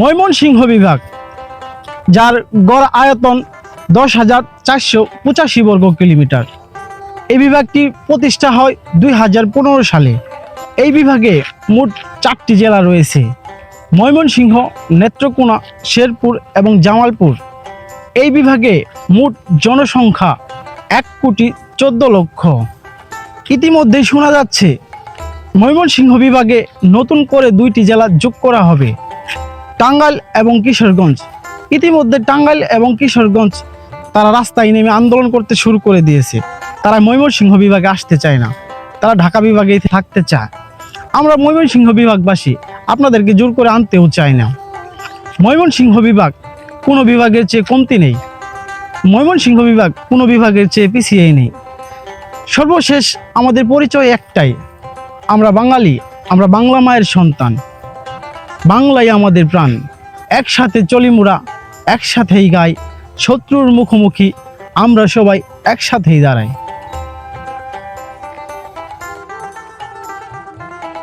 ময়মনসিংহ বিভাগ, যার গড় আয়তন দশ হাজার চারশো পঁচাশি বর্গ কিলোমিটার। এই বিভাগটি প্রতিষ্ঠা হয় দুই হাজার পনেরো সালে। এই বিভাগে মোট চারটি জেলা রয়েছে। ময়মনসিংহ, নেত্রকোনা, শেরপুর এবং জামালপুর। এই বিভাগে মোট জনসংখ্যা এক কোটি চোদ্দ লক্ষ। ইতিমধ্যেই শোনা যাচ্ছে, ময়মনসিংহ বিভাগে নতুন করে দুইটি জেলা যোগ করা হবে। টাঙ্গাইল এবং কিশোরগঞ্জ। ইতিমধ্যে টাঙ্গাইল এবং কিশোরগঞ্জ তারা রাস্তায় নেমে আন্দোলন করতে শুরু করে দিয়েছে। তারা ময়মনসিংহ বিভাগে আসতে চায় না। তারা ঢাকা বিভাগেই থাকতে চায়। আমরা ময়মনসিংহ বিভাগবাসী আপনাদেরকে জোর করে আনতেও চাই না। ময়মনসিংহ বিভাগ কোনো বিভাগের চেয়ে কমতি নেই। ময়মনসিংহ বিভাগ কোনো বিভাগের চেয়ে পিছিয়ে নেই। সর্বশেষ আমাদের পরিচয় একটাই। আমরা বাঙালি, আমরা বাংলা মায়ের সন্তান। বাংলাই আমাদের প্রাণ। একসাথে চলি একসাথেই গাই শত্রুর মুখোমুখি আমরা সবাই একসাথেই দাঁড়াই।